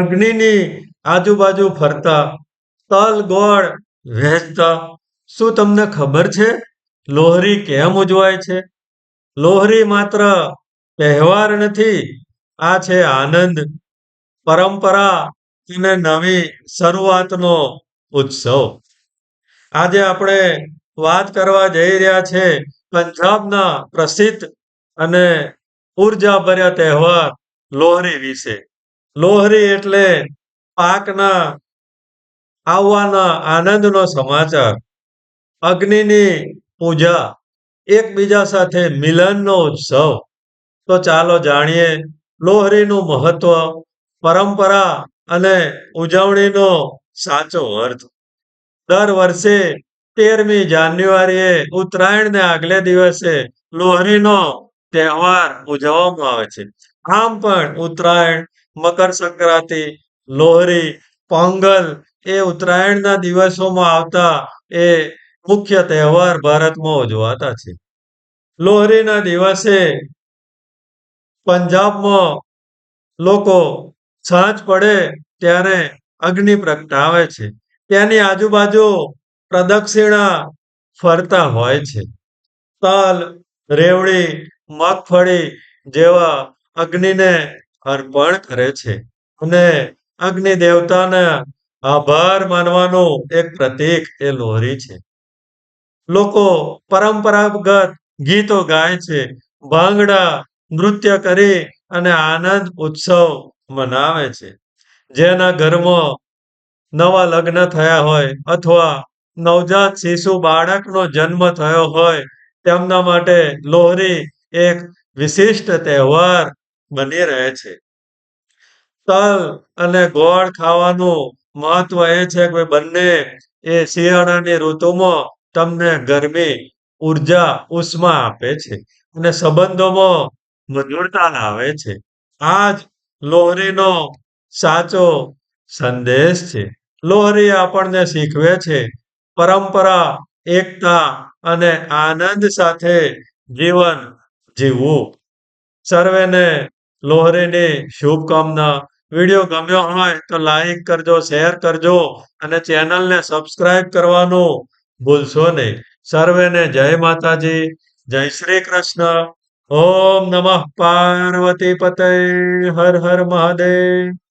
અગ્નિની આજુબાજુ ફરતા, તલ ગોળ વહેંચતા. શું તમને ખબર છે? લોહરી કેમ ઉજવાય છે? લોહરી માત્ર તહેવાર નથી, આ છે આનંદ. પરંપરા અને નવી શરૂઆતનો ઉત્સવ. આજે આપણે વાત કરવા જઈ રહ્યા છે પંજાબના પ્રસિદ્ધ અને ઉર્જાભર્યા તહેવાર લોહરી વિશે. લોહરી એટલે પાકના આવવાના આનંદનો સમાચાર, અગ્નિની પૂજા, એકબીજા સાથે મિલનનો ઉત્સવ. તો ચાલો જાણીએ લોહરીનું મહત્વ, પરંપરા અને ઉજવણીનો સાચો અર્થ. દર વર્ષે તેરમી જાન્યુઆરીએ ઉત્તરાયણને આગલે દિવસે લોહરીનો તહેવાર ઉજવવામાં આવે છે. આમ પણ ઉત્તરાયણ, મકર સંક્રાંતિ, લોહરી, પોંગલ એ ઉત્તરાયણના દિવસોમાં આવતા એ મુખ્ય તહેવાર ભારતમાં ઉજવાતા છે. લોહરીના દિવસે પંજાબમાં લોકો સાંજ પડે ત્યારે અગ્નિ પ્રગટાવે છે. તેની આજુબાજુ પ્રદક્ષિણા ફરતા હોય છે. તલ, રેવડી મગફળી જેવા અગ્નિને અર્પણ કરે છે. અને અગ્નિ દેવતાને આભાર માનવાનું એક પ્રતીક એ લોહરી છે. લોકો પરંપરાગત ગીતો ગાય છે. ભાંગડા નૃત્ય કરી અને આનંદ ઉત્સવ મનાવે છે. જેના ઘરમાં નવા લગ્ન થયા હોય અથવા નવજાત શિશુ બાળકનો જન્મ થયો હોય તેમના માટે લોહરી એક વિશિષ્ટ તહેવાર બની રહે છે. તલ અને ગોળ ખાવાનું મહત્વ એ છે કે બંને એ શિયાળાની ઋતુમાં તમને ગરમી, ઊર્જા, ઉષ્મા આપે છે અને સંબંધોમાં મજૂરતા લાવે છે. આ જ લોહરીનો સાચો સંદેશ છે. લોહરી આપણને શીખવે છે પરંપરા, એકતા અને આનંદ સાથે જીવન જીવવું સર્વેને લોહરીની શુભકામના. વીડિયો ગમ્યો હોય તો લાઈક કરજો, શેર કરજો અને ચેનલને સબસ્ક્રાઈબ કરવાનું ભૂલશો નહીં. સર્વેને જય માતાજી, જય શ્રી કૃષ્ણ. ઓમ નમઃ પાર્વતી પતય, હર હર મહાદેવ.